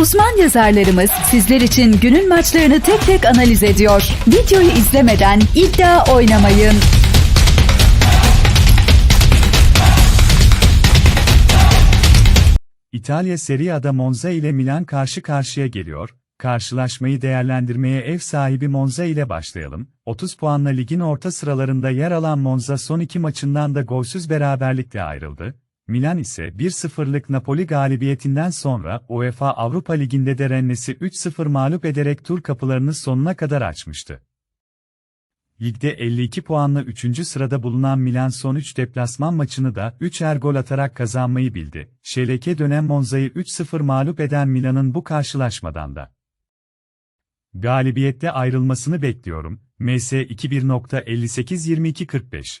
Uzman yazarlarımız sizler için günün maçlarını tek tek analiz ediyor. Videoyu izlemeden iddia oynamayın. İtalya Serie A'da Monza ile Milan karşı karşıya geliyor. Karşılaşmayı değerlendirmeye ev sahibi Monza ile başlayalım. 30 puanla ligin orta sıralarında yer alan Monza son iki maçından da golsüz beraberlikle ayrıldı. Milan ise 1-0'lık Napoli galibiyetinden sonra UEFA Avrupa Ligi'nde de Rennes'i 3-0 mağlup ederek tur kapılarını sonuna kadar açmıştı. Ligde 52 puanla 3. sırada bulunan Milan son 3 deplasman maçını da 3'er gol atarak kazanmayı bildi. Şeleke dönem Monza'yı 3-0 mağlup eden Milan'ın bu karşılaşmadan da galibiyette ayrılmasını bekliyorum. MS 21.58-22-45